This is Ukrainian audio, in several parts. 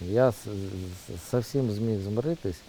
Я зовсім зміг змиритись,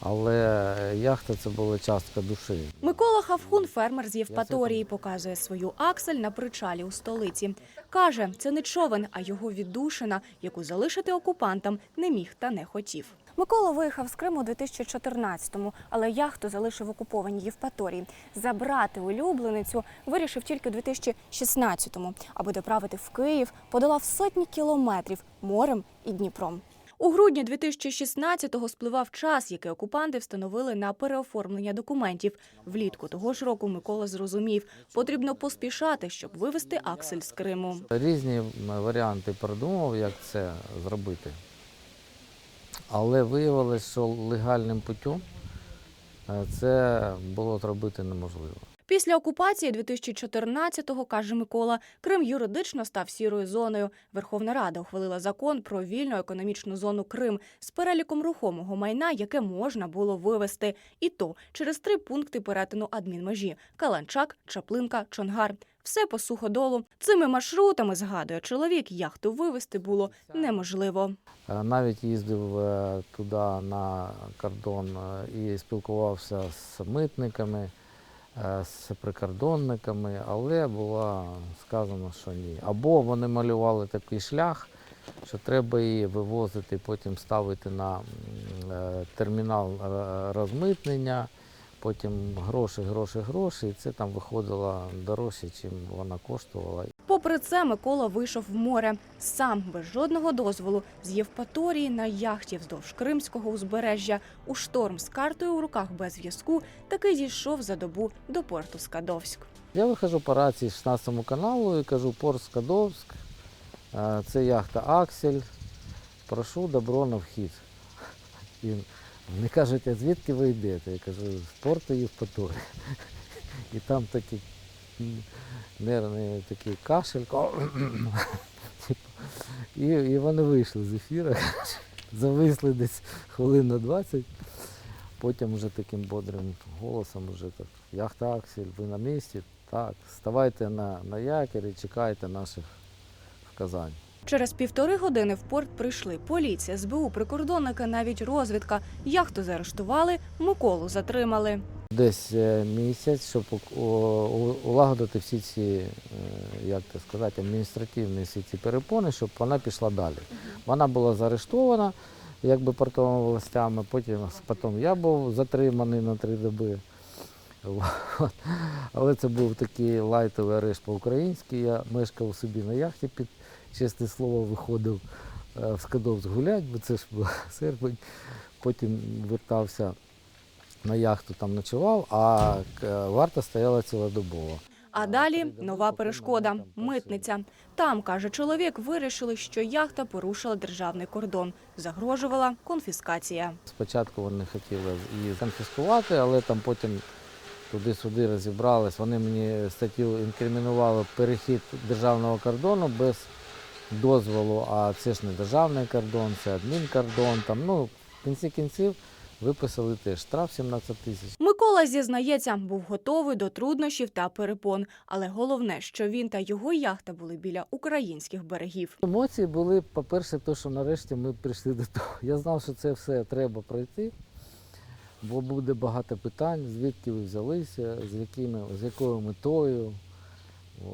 але яхта це була частка душі. Микола Хавхун, фермер з Євпаторії, показує свою аксель на причалі у столиці. Каже, це не човен, а його віддушина, яку залишити окупантам не міг та не хотів. Микола виїхав з Криму у 2014-му, але яхту залишив окупованій Євпаторії. Забрати улюбленицю вирішив тільки у 2016-му, аби доправити в Київ, подолав сотні кілометрів морем і Дніпром. У грудні 2016-го спливав час, який окупанти встановили на переоформлення документів. Влітку того ж року Микола зрозумів, потрібно поспішати, щоб вивести Аксель з Криму. Різні варіанти продумав, як це зробити. Але виявилось, що легальним путем е, це було зробити неможливо. Після окупації 2014-го, каже Микола, Крим юридично став сірою зоною. Верховна Рада ухвалила закон про вільну економічну зону Крим з переліком рухомого майна, яке можна було вивезти. І то через три пункти перетину адмінмежі – Каланчак, Чаплинка, Чонгар. Все по суходолу. Цими маршрутами, згадує чоловік, яхту вивезти було неможливо. Е, Навіть їздив е, туди на кордон е, і спілкувався з митниками, з прикордонниками, але було сказано, що ні. Або вони малювали такий шлях, що треба її вивозити, потім ставити на е, термінал е, розмитнення, потім гроші, гроші, гроші, і це там виходило дорожче, ніж вона коштувала. Попри це, Микола вийшов в море сам без жодного дозволу з Євпаторії на яхті вздовж Кримського узбережжя у шторм з картою у руках без зв'язку таки дійшов за добу до порту Скадовськ. Я виходжу по рації 16 каналу і кажу Порт Скадовськ, е, це яхта Аксель, прошу добро на вхід. І вони кажуть, а звідки ви йдете? Я кажу, з порту Євпаторії. І там такий нервний такий кашель. І, і вони вийшли з ефіру, зависли десь хвилин на 20. Потім вже таким бодрим голосом вже так, яхта Аксель, ви на місці? Так, ставайте на, на якір і чекайте наших вказань. Через півтори години в порт прийшли поліція, СБУ, прикордонники, навіть розвідка. Яхту заарештували, Миколу затримали. Десь е, місяць, щоб улагодити всі ці, е, як це сказати, адміністративні всі ці перепони, щоб вона пішла далі. Вона була заарештована якби портовими властями, потім, потім я був затриманий на три доби. Але це був такий лайтовий арешт по-українськи. Я мешкав собі на яхті під чесне слово, виходив е, в Скадовськ гуляти, бо це ж був серпень. Потім вертався на яхту, там ночував, а варта стояла цілодобово. А далі нова перешкода митниця. Там каже чоловік, вирішили, що яхта порушила державний кордон. Загрожувала конфіскація. Спочатку вони хотіли її конфіскувати, але там потім туди-сюди розібрались. Вони мені статтю інкримінували перехід державного кордону без дозволу, а це ж не державний кордон, це адмінкордон. Там, ну, в кінці кінців виписали теж штраф 17 тисяч. Микола зізнається, був готовий до труднощів та перепон. Але головне, що він та його яхта були біля українських берегів. Емоції були, по-перше, то, що нарешті ми прийшли до того. Я знав, що це все треба пройти, бо буде багато питань, звідки ви взялися, з, якими, з якою метою.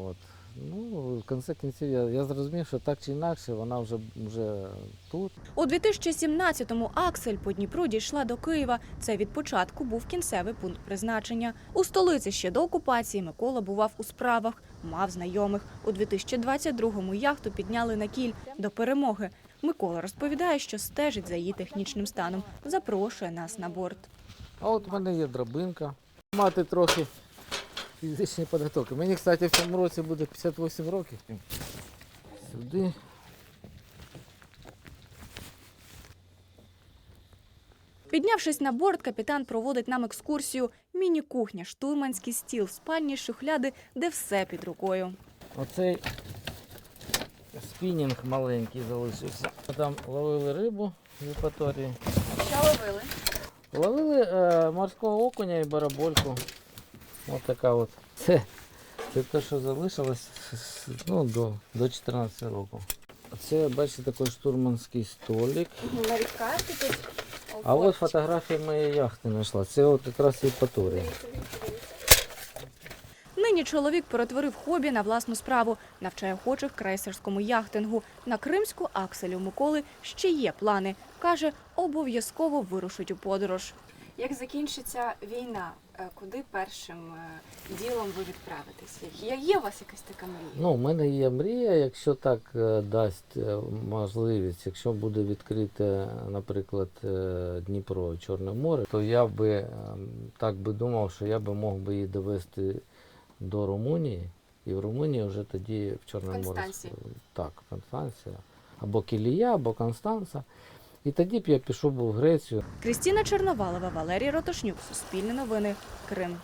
От. Ну, в кінці кінців я, я зрозумів, що так чи інакше вона вже, вже тут. У 2017-му Аксель по Дніпру дійшла до Києва. Це від початку був кінцевий пункт призначення. У столиці ще до окупації Микола бував у справах, мав знайомих. У 2022-му яхту підняли на кіль до перемоги. Микола розповідає, що стежить за її технічним станом. Запрошує нас на борт. А от в мене є драбинка. Мати трохи фізичні підготовки. Мені, кстати, в цьому році буде 58 років. Сюди. Піднявшись на борт, капітан проводить нам екскурсію. Міні-кухня, штурманський стіл, спальні шухляди, де все під рукою. Оцей спінінг маленький залишився. Там ловили рибу в Євпаторії. Що ловили? Ловили е, морського окуня і барабольку. Ось така от. Це, це те, що залишилось ну, до, до 14 року. Це, бачите, такий штурманський столик. Навіть карти тут. А от фотографія моєї яхти знайшла. Це от якраз Євпаторія. Нині чоловік перетворив хобі на власну справу, навчає охочих крейсерському яхтингу. На кримську акселю Миколи ще є плани. Каже, обов'язково вирушить у подорож. Як закінчиться війна, е, куди першим е, ділом ви відправитесь? Є, є у вас якась така мрія? Ну, у мене є мрія, якщо так е, дасть можливість, якщо буде відкрите, наприклад, Дніпро, Чорне море, то я би е, так би думав, що я би мог би її довести до Румунії, і в Румунії вже тоді в Чорне море. Так, Констанція. Або Кілія, або Констанца. І тоді б я пішов був в Грецію. Крістіна Черновалова, Валерій Ротошнюк, Суспільне новини, Крим.